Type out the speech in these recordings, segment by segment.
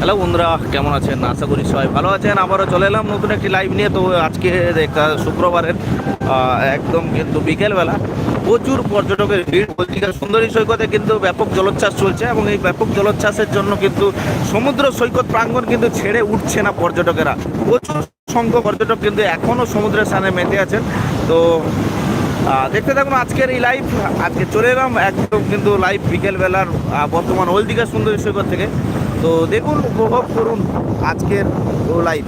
Hello বন্ধুরা, কেমন আছেন? আশা করি সবাই ভালো আছেন। আবারও চলে এলাম নতুন একটি লাইভ নিয়ে। তো আজকে একটা শুক্রবারের একদম কিন্তু বিকেলবেলা প্রচুর পর্যটকের ভিড়। বলছিকা সুন্দরী সৈকতে কিন্তু ব্যাপক জলোচ্ছ্বাস চলছে এবং এই ব্যাপক জলোচ্ছ্বাসের জন্য কিন্তু সমুদ্র সৈকত প্রাঙ্গণ কিন্তু ছেড়ে উঠছে না পর্যটকেরা। প্রচুর সংখ্যক পর্যটক কিন্তু এখনও সমুদ্রের স্থানে মেতে আছেন। তো দেখতে থাকুন আজকের এই লাইভ আজকে চলে এলাম একদম কিন্তু লাইভ বিকেলবেলার বর্তমান ওল্ড দীঘা সুন্দরী সৈকত থেকে। তো দেখুন, উপভোগ করুন আজকের লাইভ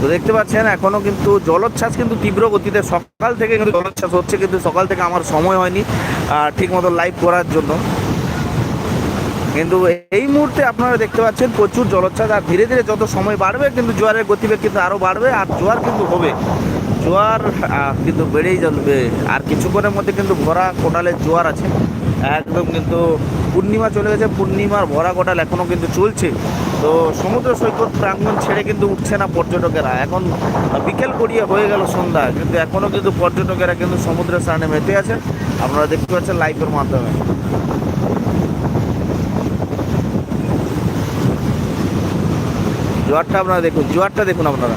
তো দেখতে পাচ্ছেন, এখনও কিন্তু জলোচ্ছ্বাস কিন্তু তীব্র গতিতে সকাল থেকে কিন্তু জলোচ্ছ্বাস হচ্ছে, কিন্তু সকাল থেকে আমার সময় হয়নি ঠিক মতো লাইভ করার জন্য। কিন্তু এই মুহূর্তে আপনারা দেখতে পাচ্ছেন প্রচুর জলোচ্ছ্বাস আর ধীরে ধীরে যত সময় বাড়বে কিন্তু জোয়ারের গতিবেগ কিন্তু আরও বাড়বে আর জোয়ার কিন্তু হবে। জোয়ার কিন্তু বেড়েই যাবে। আর কিছুক্ষণের মধ্যে কিন্তু ভরা কোটালের জোয়ার আছে। একদম কিন্তু পূর্ণিমা চলে গেছে, পূর্ণিমার ভরা কোটাল এখনও কিন্তু চলছে। তো সমুদ্র সৈকত প্রাঙ্গণ ছেড়ে কিন্তু উঠছে না পর্যটকেরা। এখন বিকেল গড়িয়ে হয়ে গেল সন্ধ্যা, কিন্তু এখনও কিন্তু পর্যটকেরা কিন্তু সমুদ্রের স্নানে মেতে আছেন আপনারা দেখতে পাচ্ছেন লাইভের মাধ্যমে। জোয়ারটা আপনারা দেখুন, জোয়ারটা দেখুন আপনারা।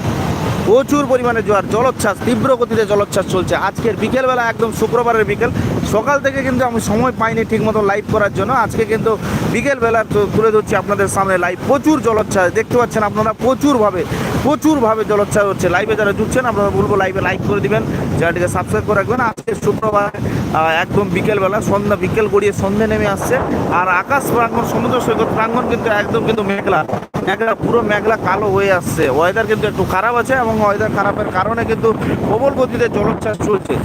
প্রচুর পরিমাণে জোয়ার, জলোচ্ছ্বাস, তীব্র গতিতে জলোচ্ছ্বাস চলছে। আজকের বিকেলবেলা একদম শুক্রবারের বিকেল। সকাল থেকে কিন্তু আমি সময় পাইনি ঠিক মতো লাইভ করার জন্য। আজকে কিন্তু বিকেলবেলা তুলে ধরছি আপনাদের সামনে লাইভ প্রচুর জলোচ্ছ্বাস, দেখতে পাচ্ছেন আপনারা প্রচুরভাবে প্রচুরভাবে জলোচ্ছ্বাস হচ্ছে। লাইভে যারা জুটছেন, আপনারা বলব লাইভে লাইক করে দিবেন। চ্যানেলটিকে সাবস্ক্রাইব করে রাখবেন। আজকে শুক্রবার একদম বিকেলবেলা, সন্ধ্যা, বিকেল গড়িয়ে সন্ধে নেমে আসছে। আর আকাশ প্রাঙ্গণ, সমুদ্র সৈকত প্রাঙ্গণ কিন্তু একদম কিন্তু মেঘলা। মেঘলা, পুরো মেঘলা, কালো হয়ে আসছে। ওয়েদার কিন্তু একটু খারাপ আছে এবং ওয়েদার খারাপের কারণে কিন্তু প্রবল গতিতে জলোচ্ছ্বাস চলছে।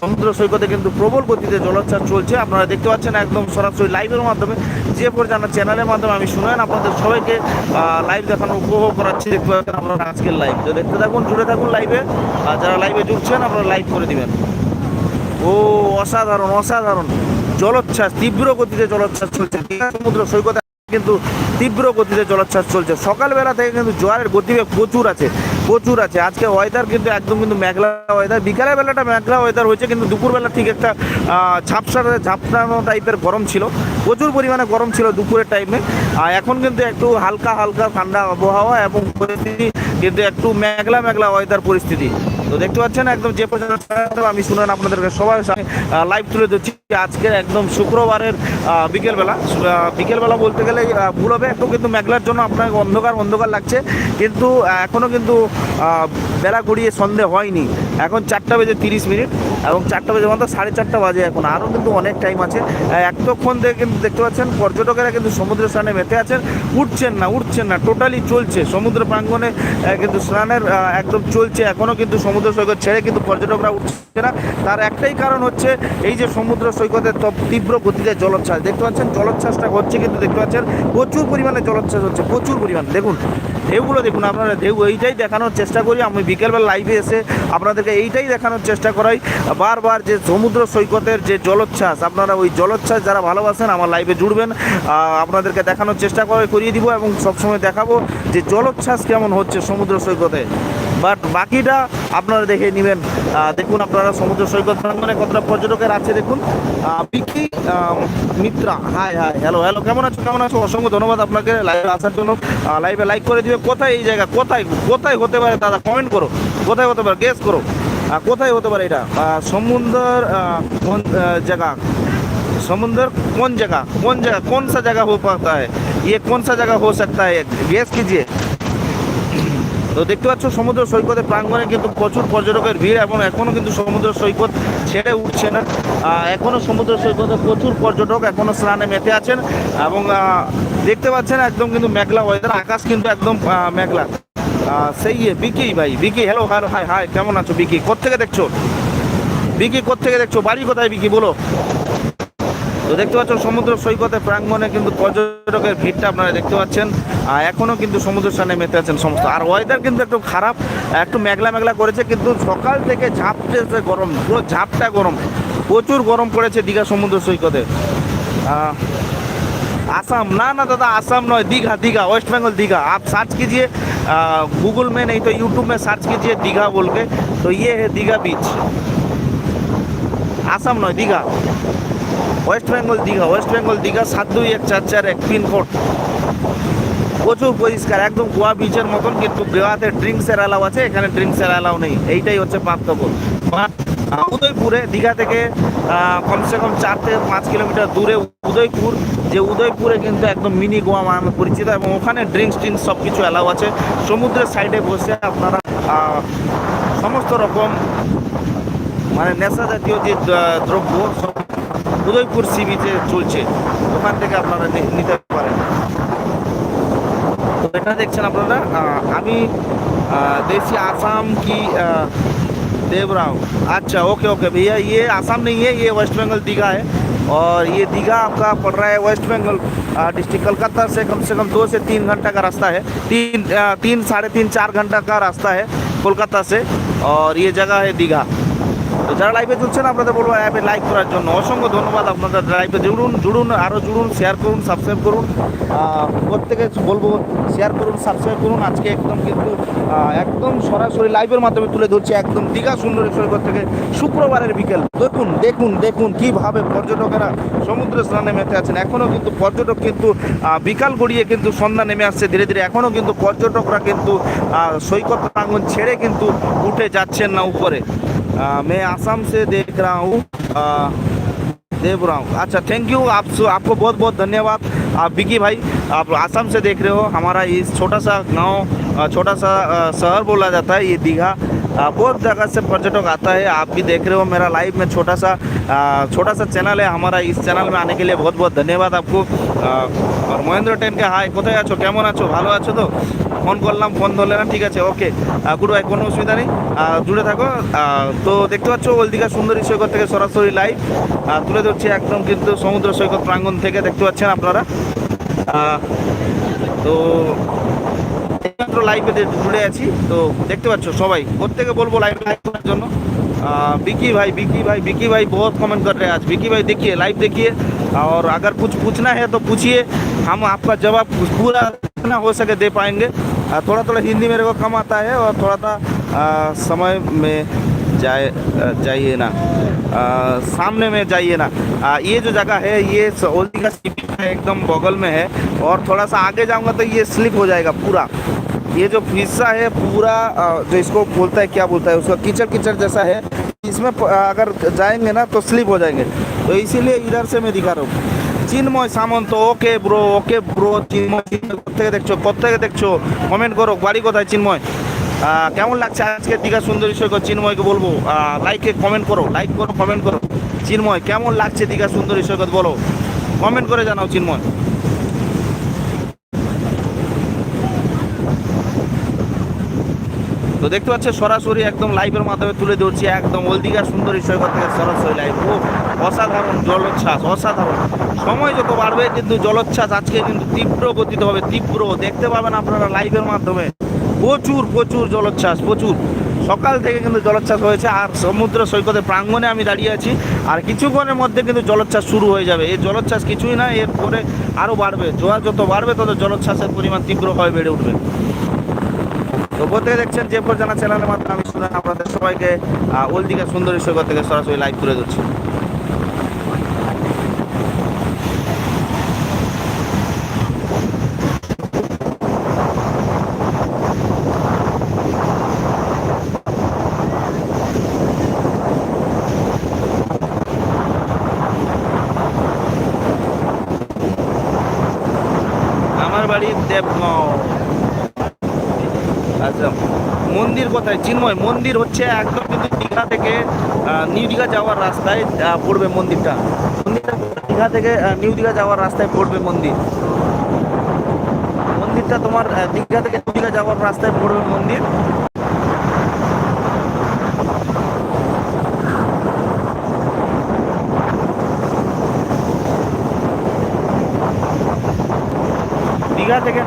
সমুদ্র সৈকতে কিন্তু প্রবল গতিতে জলোচ্ছ্বাস চলছে। আপনারা দেখতে পাচ্ছেন একদম সরাসরি লাইভের মাধ্যমে। যে পরিচালনা চ্যানেলের মাধ্যমে আমি শুনেন আপনাদের সবাইকে লাইভ দেখানো উপভোগ করাচ্ছি। দেখতে পাচ্ছেন আপনারা আজকের লাইভ তো দেখতে থাকুন, জুড়ে থাকুন লাইভে আর যারা লাইভে জুড়ছেন, আপনারা লাইভ করে দিবেন। ও, অসাধারণ অসাধারণ। জলোচ্ছ্বাস, তীব্র গতিতে জলোচ্ছ্বাস চলছে। সমুদ্র সৈকতে কিন্তু তীব্র গতিতে জলোচ্ছ্বাস চলছে। সকালবেলা থেকে কিন্তু জোয়ারের গতিবেগ প্রচুর আছে প্রচুর আছে। আজকে ওয়েদার কিন্তু একদম কিন্তু মেঘলা ওয়েদার বিকালের বেলাটা মেঘলা ওয়েদার হয়েছে, কিন্তু দুপুরবেলা ঠিক একটা ঝাপসা ঝাপসানো টাইপের গরম ছিল। প্রচুর পরিমাণে গরম ছিল দুপুরের টাইমে আর এখন কিন্তু একটু হালকা হালকা ঠান্ডা আবহাওয়া এবং পরিস্থিতি কিন্তু একটু মেঘলা মেঘলা ওয়েদার পরিস্থিতি। তো দেখতে পাচ্ছেন একদম যে পর্যন্ত আমি শুনেন আপনাদেরকে সামনে লাইভ তুলে ধরছি আজকের একদম শুক্রবারের বিকেলবেলা। বিকেলবেলা বলতে গেলে ভুল হবে, একটু কিন্তু মেঘলার জন্য আপনাকে অন্ধকার অন্ধকার লাগছে। কিন্তু এখনও কিন্তু বেলা গড়িয়ে সন্ধে হয়নি। এখন চারটা বেজে তিরিশ মিনিট এবং চারটা বেজে মতো সাড়ে চারটা বাজে এখন। আরও কিন্তু অনেক টাইম আছে। এতক্ষণ থেকে কিন্তু দেখতে পাচ্ছেন, পর্যটকেরা কিন্তু সমুদ্র স্নানে মেতে আছেন। উঠছেন না উঠছেন না টোটালি চলছে। সমুদ্র প্রাঙ্গণে কিন্তু স্নানের একদম চলছে। এখনও কিন্তু সমুদ্র সৈকত ছেড়ে কিন্তু পর্যটকরা উঠছে না। তার একটাই কারণ হচ্ছে এই যে সমুদ্র সৈকতের তীব্র গতিতে জলোচ্ছ্বাস। দেখতে পাচ্ছেন, জলোচ্ছ্বাসটা হচ্ছে কিন্তু দেখতে পাচ্ছেন, প্রচুর পরিমাণে জলোচ্ছ্বাস হচ্ছে, প্রচুর পরিমাণ। দেখুন, ঢেউগুলো দেখুন, আপনারা ঢেউ এইটাই দেখানোর চেষ্টা করি। আমি বিকেলবেলা লাইভে এসে আপনাদেরকে এইটাই দেখানোর চেষ্টা করাই। বারবার যে সমুদ্র সৈকতের যে জলোচ্ছ্বাস, আপনারা ওই জলোচ্ছ্বাস যারা ভালোবাসেন, আমার লাইভে জুড়বেন। আপনাদেরকে দেখানোর চেষ্টা করে করিয়ে দিব এবং সবসময় দেখাবো যে জলোচ্ছ্বাস কেমন হচ্ছে সমুদ্র সৈকতে বাট বাকিটা আপনারা দেখে নেবেন আহ, দেখুন আপনারা সমুদ্র সৈকত প্রাঙ্গনে কতটা পর্যটকের আছে দেখুন আহ, বিকি আহ, Mitra hi hi hello hello কেমন আছো কেমন আছো অসংখ্য ধন্যবাদ আপনাকে লাইভে আসার জন্য লাইভে লাইক করে দিবে কোথায় এই জায়গা কোথায় কোথায় হতে পারে দাদা কমেন্ট করো কোথায় হতে পারে গেস করো আহ, কোথায় হতে পারে এটা আহ, সমুদ্র আহ, কোন আহ, জায়গা समुंदर कौन जगह कौन जगह कौन सा जगह हो पाता है ये कौन सा जगह हो सकता है गैस कीजिए তো দেখতে পাচ্ছ, সমুদ্র সৈকতে প্রাঙ্গণে কিন্তু প্রচুর পর্যটকের ভিড় এবং এখনও কিন্তু সমুদ্র সৈকত ছেড়ে উঠছে না। এখনও সমুদ্র সৈকতে প্রচুর পর্যটক এখনও স্নানে মেতে আছেন এবং দেখতে পাচ্ছেন একদম কিন্তু মেঘলা ওয়েদার আকাশ কিন্তু একদম মেঘলা। সেই বিকি ভাই, Vicky hello hello hi hi কেমন আছো বিকি? কোথেকে দেখছ? বিকি কোথেকে দেখছ? বাড়ি কোথায় বিকি, বলো? দেখতে পাচ্ছেন সমুদ্র সৈকতে প্রাঙ্গণে কিন্তু পর্যটকের ভিড়টা আপনারা দেখতে পাচ্ছেন আর এখনও কিন্তু সমুদ্র স্থানে মেতে আছেন সমস্ত আর ওয়েদার কিন্তু একটু খারাপ একটু মেঘলা মেঘলা করেছে কিন্তু সকাল থেকে ঝাপটেছে গরম পুরো ঝাপটা গরম প্রচুর গরম পড়েছে দীঘা সমুদ্র সৈকতে আহ, आसाम ना ना दादा आसाम नॉय दीघा दीघा वेस्ट बंगाल दीघा आप सर्च कीजिए गूगल में नहीं तो यूट्यूब में सर्च कीजिए दीघा बोल के तो ये है दीघा बीच आसाम नॉय दीघा ওয়েস্ট বেঙ্গল দীঘা, ওয়েস্ট বেঙ্গল দীঘা, সাত দুই এক চার চার এক পিনকোড প্রচুর পরিষ্কার, একদম গোয়া বিচের মতন, কিন্তু গোয়াতে ড্রিঙ্কসের অ্যালাউ আছে, এখানে ড্রিঙ্কসের অ্যালাউ নেই। এইটাই হচ্ছে পার্থক্য। উদয়পুরে, দীঘা থেকে কমসে কম চার থেকে পাঁচ কিলোমিটার দূরে উদয়পুর, যে উদয়পুরে কিন্তু একদম মিনি গোয়া নামে পরিচিত, এবং ওখানে ড্রিঙ্কস টিঙ্কস সব কিছু অ্যালাউ আছে। সমুদ্রের সাইডে বসে আপনারা সমস্ত রকম মানে নেশা জাতীয় যে দ্রব্য, সব উদয়পুর সি বিচে চলছে ওখান থেকে আপনারা নি- নিতে পারেন তো এটা দেখছেন আপনারা আহ, আমি আহ, देसी आसाम की अ, देवराव अच्छा ओके ओके भैया ये आसाम नहीं है ये वेस्ट बंगाल दीघा है और ये दीघा आपका पड़ रहा है वेस्ट बंगाल डिस्ट्रिक्ट कोलकाता से कम से कम दो से तीन घंटा का रास्ता है तीन अ, तीन साढ़े तीन चार घंटा का रास्ता है कोलकाता से और ये जगह है दीघा তো যারা লাইভে চলছেন আপনাদের বলব অ্যাপে লাইক করার জন্য। অসংখ্য ধন্যবাদ আপনাদের লাইভে জুড়ুন জুড়ুন আরও জুড়ুন শেয়ার করুন সাবস্ক্রাইব করুন। প্রত্যেকে বলব শেয়ার করুন সাবস্ক্রাইব করুন। আজকে একদম কিন্তু একদম সরাসরি লাইভের মাধ্যমে তুলে ধরছি, একদম দীঘা সুন্দরী সৈকত থেকে শুক্রবারের বিকেল। দেখুন দেখুন দেখুন কীভাবে পর্যটকেরা সমুদ্র স্নানে মেতে আছেন। এখনও কিন্তু পর্যটক কিন্তু বিকাল গড়িয়ে কিন্তু সন্ধ্যা নেমে আসছে ধীরে ধীরে। এখনও কিন্তু পর্যটকরা কিন্তু সৈকত প্রাঙ্গণ ছেড়ে কিন্তু উঠে যাচ্ছেন না উপরে। आ, मैं आसाम से देख रहा हूँ आ, देव रहा हूँ अच्छा थैंक यू आप आपको बहुत बहुत धन्यवाद आप विकी भाई आप आसाम से देख रहे हो हमारा इस छोटा सा गांव आ, छोटा सा आ, शहर बोला जाता है ये दीघा आ, बहुत जगह से पर्यटक आता है आप भी देख रहे हो मेरा लाइव में छोटा सा आ, छोटा सा चैनल है हमारा इस चैनल में आने के लिए बहुत बहुत धन्यवाद आपको आ, और মহেন্দ্র টেনকে হাই কোথায় আছো কেমন আছো ভালো আছো তো ফোন করলাম ফোন ধরলে না ঠিক আছে ওকে গুড বাই কোনো অসুবিধা নেই আহ, জুড়ে থাকো আহ, তো দেখতে পাচ্ছ ওলদিঘা সুন্দরী সৈকত থেকে সরাসরি লাইভ তুলে ধরছি একদম কিন্তু সমুদ্র সৈকত প্রাঙ্গণ থেকে দেখতে পাচ্ছেন আপনারা আহ, তো এইমাত্র লাইভে জুড়ে আছি তো দেখতে পাচ্ছ সবাই প্রত্যেকে বলবো লাইভ লাইভ করার জন্য आ, विकी भाई विकी भाई विकी भाई बहुत कमेंट कर रहे हैं आज विकी भाई देखिए लाइव देखिए और अगर कुछ पूछना है तो पूछिए हम आपका जवाब पूरा जितना हो सके दे पाएंगे आ, थोड़ा थोड़ा हिंदी मेरे को कम आता है और थोड़ा सा समय में जाए जाइए ना। आ, सामने में जाइए ना। आ, ये जो जगह है ये ओल्दी का सीपी है एकदम बगल में है और थोड़ा सा आगे जाऊँगा तो ये स्लिप हो जाएगा पूरा। ये जो हिस्सा है पूरा जो इसको बोलता है क्या बोलता है उसका कीचड़ कीचड़ जैसा है। इसमें अगर जाएँगे ना तो स्लिप हो जाएँगे। तो इसीलिए इधर से मैं दिखा रहा हूँ। চিন্ময় সামন্ত, ওকে ব্রো ওকে ব্রো চিন্ময় কোথেকে দেখছ কোথেকে দেখছ? কমেন্ট করো বাড়ি কোথায় চিন্ময়? কেমন লাগছে আজকে দীঘা সুন্দরী সৈকত চিন্ময়কে বলব? লাইকে কমেন্ট করো লাইক করো কমেন্ট করো। চিন্ময়, কেমন লাগছে দীঘা সুন্দরী সৈকত বলো? কমেন্ট করে জানাও চিন্ময়। তো দেখতে পাচ্ছে, সরাসরি একদম লাইভের মাধ্যমে তুলে ধরছি, একদম ওলদিঘা সুন্দরী সৈকত থেকে সরাসরি লাইভ ও, অসাধারণ জলোচ্ছ্বাস, অসাধারণ। সময় যত বাড়বে, কিন্তু জলোচ্ছ্বাস আজকে কিন্তু তীব্র গতিতে হবে, তীব্র। দেখতে পাবেন আপনারা লাইভের মাধ্যমে। প্রচুর প্রচুর জলোচ্ছ্বাস, প্রচুর। সকাল থেকে কিন্তু জলোচ্ছ্বাস হয়েছে, আর সমুদ্র সৈকতের প্রাঙ্গণে আমি দাঁড়িয়ে আছি। আর কিছুক্ষণের মধ্যে কিন্তু জলোচ্ছ্বাস শুরু হয়ে যাবে। এই জলোচ্ছ্বাস কিছুই না, এরপরে আরও বাড়বে। জোয়ার যত বাড়বে, তত জলোচ্ছ্বাসের পরিমাণ তীব্রভাবে বেড়ে উঠবে। তো বলতে দেখছেন যে পর্যানা চ্যানেলের মাধ্যমে আমি সুদান আপনাদের সবাইকে আহ, ওলদিঘা সুন্দরী সৈকত থেকে সরাসরি লাইভ করে দিচ্ছি আমার বাড়ি দেবগাঁও আচ্ছা মন্দির কোথায় চিন্ময়। মন্দির হচ্ছে একদম কিন্তু দীঘা থেকে নিউ দীঘা যাওয়ার রাস্তায় পড়বে মন্দিরটা। মন্দিরটা দীঘা থেকে নিউ দীঘা যাওয়ার রাস্তায় পড়বে মন্দির। মন্দিরটা তোমার দীঘা থেকে নিউ দীঘা যাওয়ার রাস্তায় পড়বে মন্দির।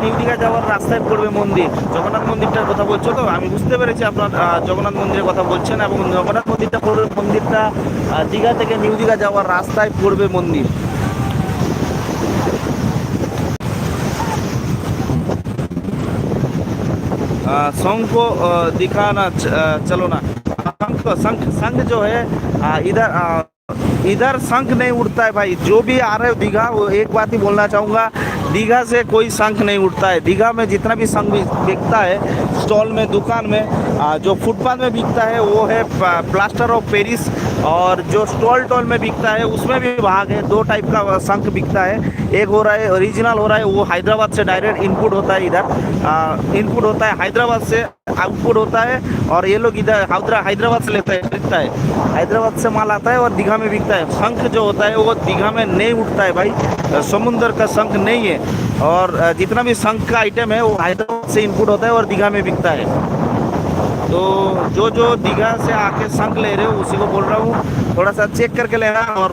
নিউ দীঘা যাওয়ার রাস্তায় পড়বে মন্দির। জগন্নাথ মন্দিরটার কথা বলছো তো? আমি বুঝতে পেরেছি আপনার জগন্নাথ মন্দিরের কথা বলছেন এবং জগন্নাথ মন্দিরটা পড়বে, মন্দিরটা দীঘা থেকে নিউ দীঘা যাওয়ার রাস্তায় পড়বে মন্দির। শঙ্খ দীঘা না চলো না। শঙ্খ শঙ্খ শঙ্খ जो হ্যাঁ इधर इधर संख नहीं उड़ता है भाई जो भी आ रहे हो दीघा दीघा से कोई शंख नहीं उठता है। दीघा में जितना भी शंख बिकता है, स्टॉल में, दुकान में जो फुटपाथ में बिकता है, वो है प्लास्टर ऑफ़ पेरिस। और जो स्टॉल टॉल में बिकता है, उसमें भी भाग है। दो टाइप का शंख बिकता है। एक हो रहा है ओरिजिनल हो रहा है, वो हैदराबाद से डायरेक्ट इनपुट होता है इधर। इनपुट होता है हैदराबाद से आउटपुट होता है और ये लोग इधर हैदरा हैदराबाद से लेता है खरीदता है। हैदराबाद से माल आता है और दीघा में बिकता है। शंख जो होता है, वो दीघा में नहीं उठता है भाई। समुंदर का शंख नहीं है। और, जितना भी शंख का आइटम है, वो हैदराबाद से इनपुट होता है और दीघा में बिकता है। तो जो जो दीघा से आके शंख ले रहे हो, उसी को बोल रहा हूँ। थोड़ा सा चेक करके लेना और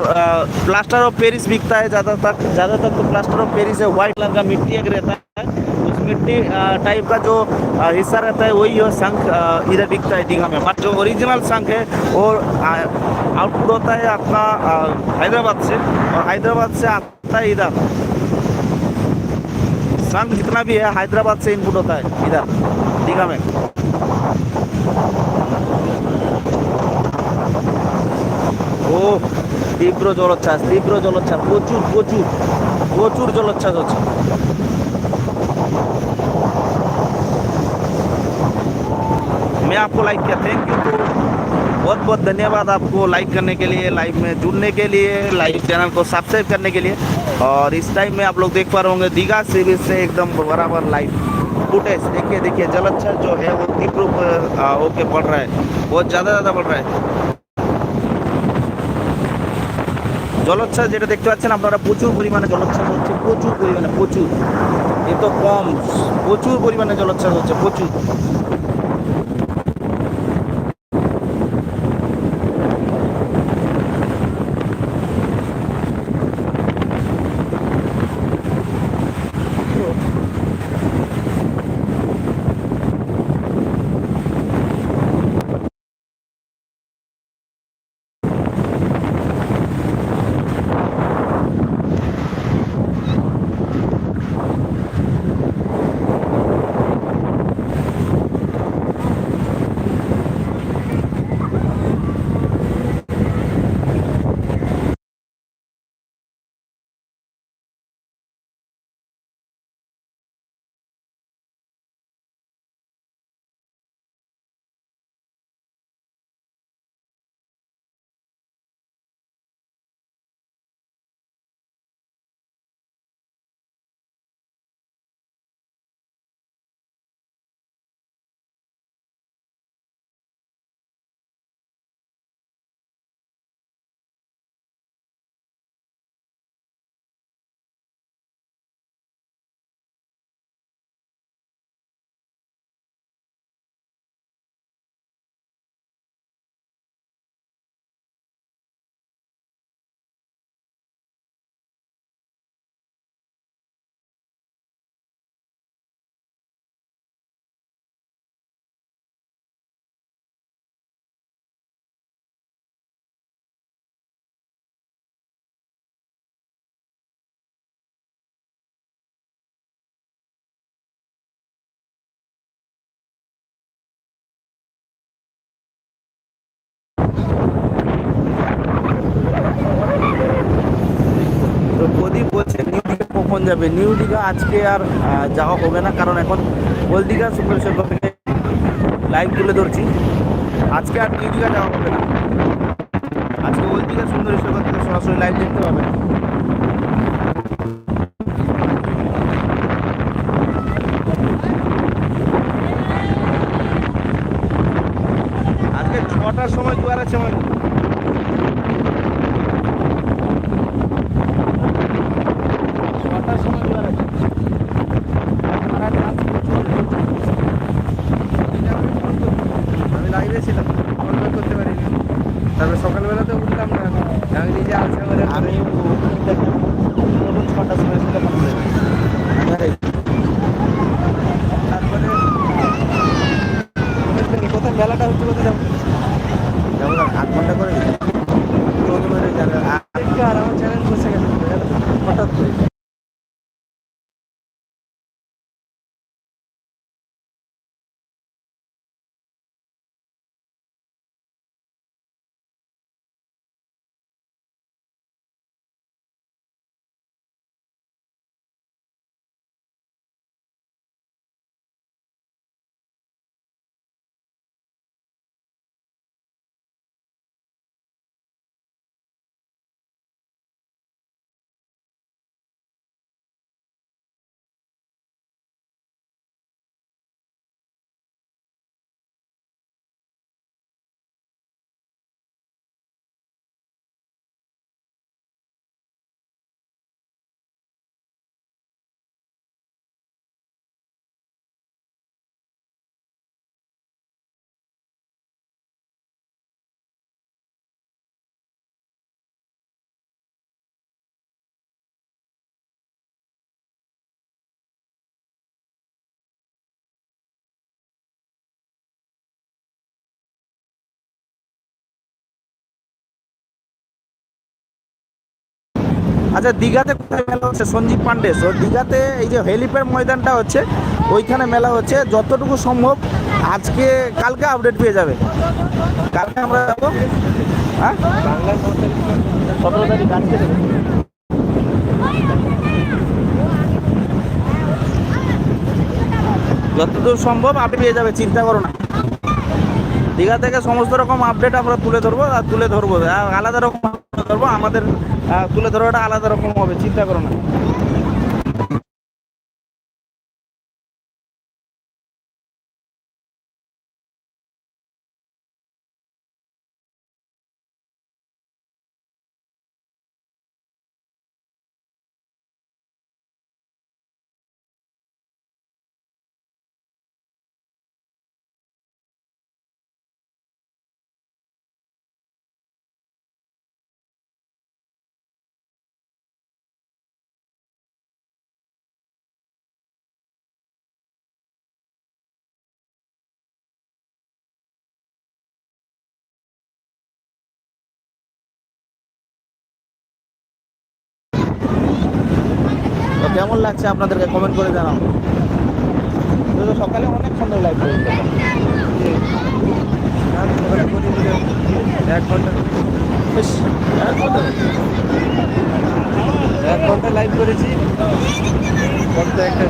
प्लास्टर ऑफ़ पेरिस बिकता है ज़्यादातर। ज़्यादातर तो प्लास्टर ऑफ़ पेरिस है व्हाइट कलर का मिट्टी एक रहता है। उस मिट्टी टाइप का जो हिस्सा रहता है, वही है इधर बिकता है दीघा में। बट जो ओरिजिनल शंख है, वो आउटपुट होता है आपका हैदराबाद से। और हैदराबाद से आता है इधर। शंख जितना भी है, हैदराबाद से इनपुट होता है, इधर, दीघा में। ও তীব্র জলোচ্ছ্বাস তীব্র জলোচ্ছ্বাস প্রচুর প্রচুর প্রচুর জলোচ্ছ্বাস হচ্ছে मैं आपको लाइक किया थैंक यू तो बहुत बहुत धन्यवाद आपको लाइक करने के लिए लाइव में जुड़ने के लिए लाइव चैनल को सब्सक्राइब करने के लिए और इस टाइम में आप लोग देख पा रहे होंगे दीघा सी बीच से एकदम बराबर लाइव फुटेज देखिए देखिए जलोच्छर जो है वो तीव्र रूप, आ, होके पड़ रहा है बहुत ज़्यादा ज़्यादा पड़ रहा है জলোচ্ছ্বাস যেটা দেখতে পাচ্ছেন আপনারা প্রচুর পরিমাণে জলোচ্ছ্বাস হচ্ছে প্রচুর পরিমাণে প্রচুর এ তো কম প্রচুর পরিমাণে জলোচ্ছ্বাস হচ্ছে প্রচুর বলছে নিউ দিঘা কখন যাবে? নিউ দিঘা আজকে আর যাওয়া হবে না, কারণ এখন ওল্ড দীঘা সুপার সৈকত থেকে লাইভ তুলে ধরছি। আজকে আর নিউ দিঘা যাওয়া হবে না। আজকে ওল্ড দীঘা সুন্দর সৈকত থেকে সরাসরি লাইভ দেখতে পাবেন। tatlı. আচ্ছা দীঘাতে কোথায় মেলা হচ্ছে? সঞ্জীব পান্ডে। সো দীঘাতে এই যে হেলিপ্যাড ময়দানটা হচ্ছে, ওইখানে মেলা হচ্ছে। যতটুকু সম্ভব আজকে, কালকে আপডেট পেয়ে যাবে। কালকে আমরা যাব। হ্যাঁ? যতদূর সম্ভব আপনি পেয়ে যাবে, চিন্তা করো না। দীঘা থেকে সমস্ত রকম আপডেট আমরা তুলে ধরবো, আর তুলে ধরবো। আলাদা রকম ধরবো। আমাদের তুলে ধরাটা আলাদা রকম হবে চিন্তা করো না। তো কেমন লাগছে আপনাদেরকে কমেন্ট করে জানাও। তো সকালে অনেক সুন্দর লাগছে এক ঘণ্টা। বেশ এক ঘণ্টা। এক ঘণ্টা লাইভ করেছি। একটা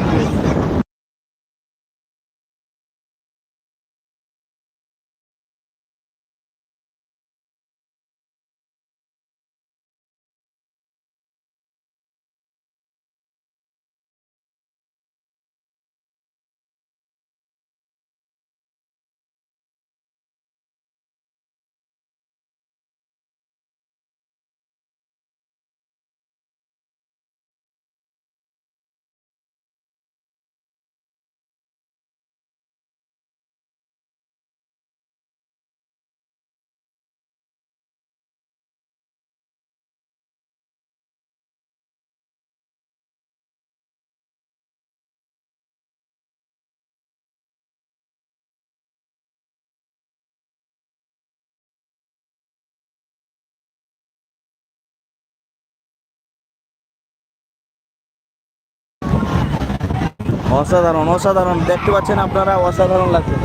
অসাধারণ অসাধারণ। দেখতে পাচ্ছেন আপনারা, অসাধারণ লাগছে।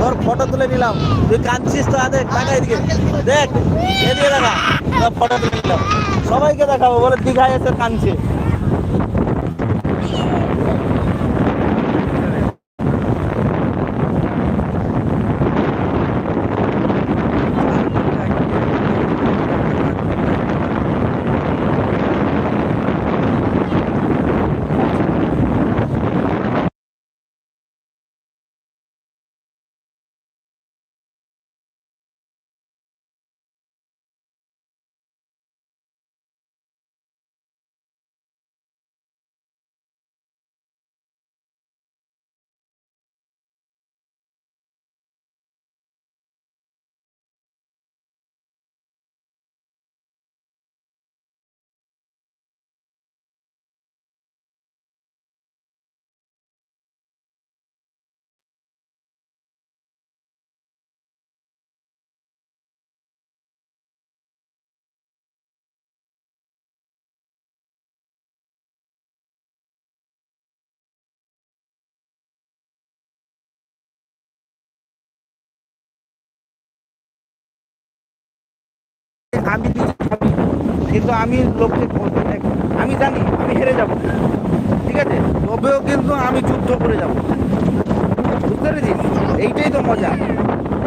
তোর ফটো তুলে নিলাম। তুই কাঁদছিস তো দেখ টাকা এদিকে। দেখ, এদিকে দেখা। ফটো তুলে নিলাম। সবাইকে দেখাবো, বলে দীঘায় এসে কাঁদছে। আমি নিজে ভাবি কিন্তু আমি লোককে বলতে দেখ, আমি জানি আমি হেরে যাব ঠিক আছে তবেও কিন্তু আমি যুদ্ধ করে যাব বুঝতে পেরেছিস এইটাই তো মজা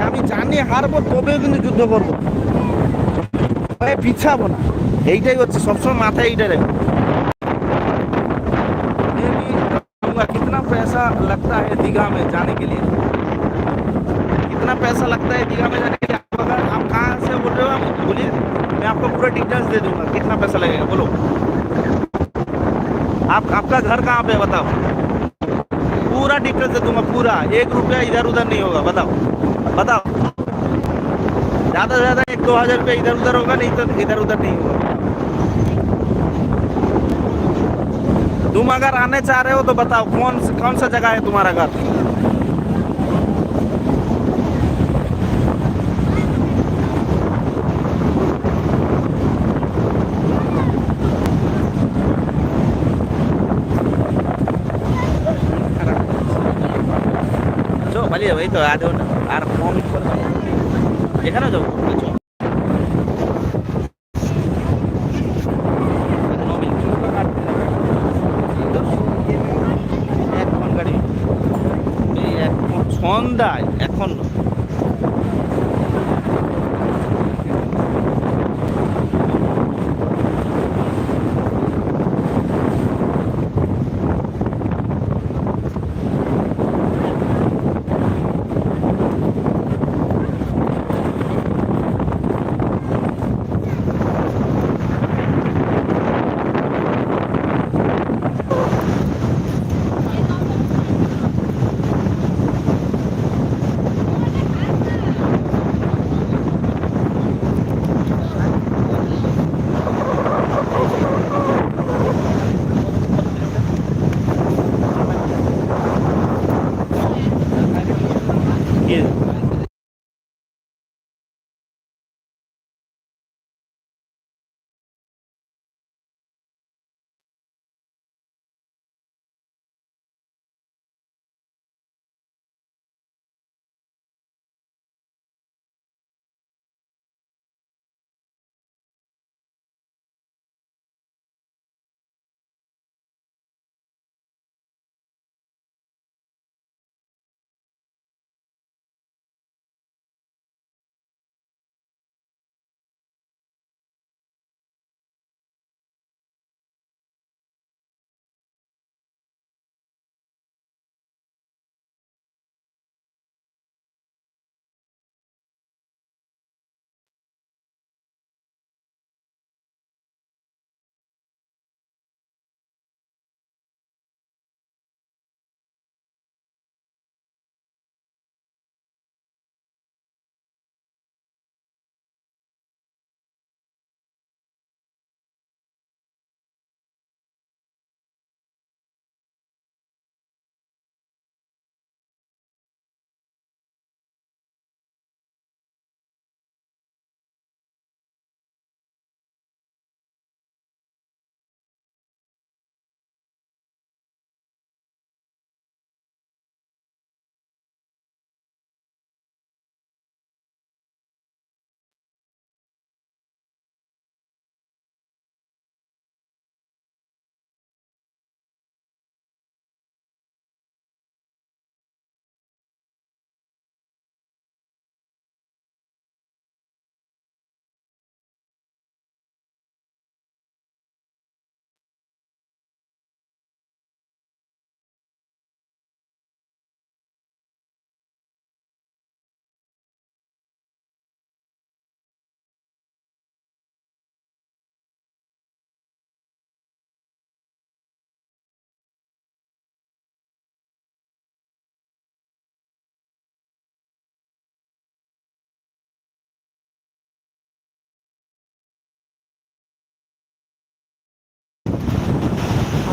আমি জানি হারবো তবেও কিন্তু যুদ্ধ করবো ভয়ে পিছাবো না এইটাই হচ্ছে সবসময় মাথায় এইটা রেখো ये भी कहूँगा, कितना पैसा लगता है दीघा में जाने के लिए कितना पैसा लगता है दीघा में जाने के लिए आप अगर आप कहाँ से बोल रहे हो, आप बोलिए। मैं आपको पूरा डिटेल्स दे दूँगा, कितना पैसा लगेगा, बोलो। आप, आपका घर कहाँ पे है, बताओ। पूरा डिटेल्स दे दूँगा, पूरा। एक रुपया इधर उधर नहीं होगा, बताओ। बताओ। ज़्यादा से ज़्यादा एक दो हज़ार रुपया इधर उधर होगा, नहीं तो इधर उधर नहीं होगा। तुम अगर आने चाह रहे हो तो बताओ, कौन कौन सा जगह है तुम्हारा घर? এই তো আধ আর কম যাব। এখানেও যাব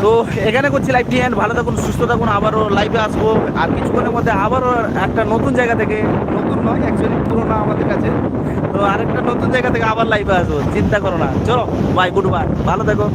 তো এখানে করছি লাইভটি এন্ড ভালো থাকুন, সুস্থ থাকুন, আবারও লাইভে আসব। আর কিছুক্ষণের মধ্যে আবারও একটা নতুন জায়গা থেকে, নতুন নয় অ্যাকচুয়ালি পুরোনো আমাদের কাছে। তো আরেকটা নতুন জায়গা থেকে আবার লাইভে আসব, চিন্তা করো না। চলো বাই গুড বাই ভালো থাকো।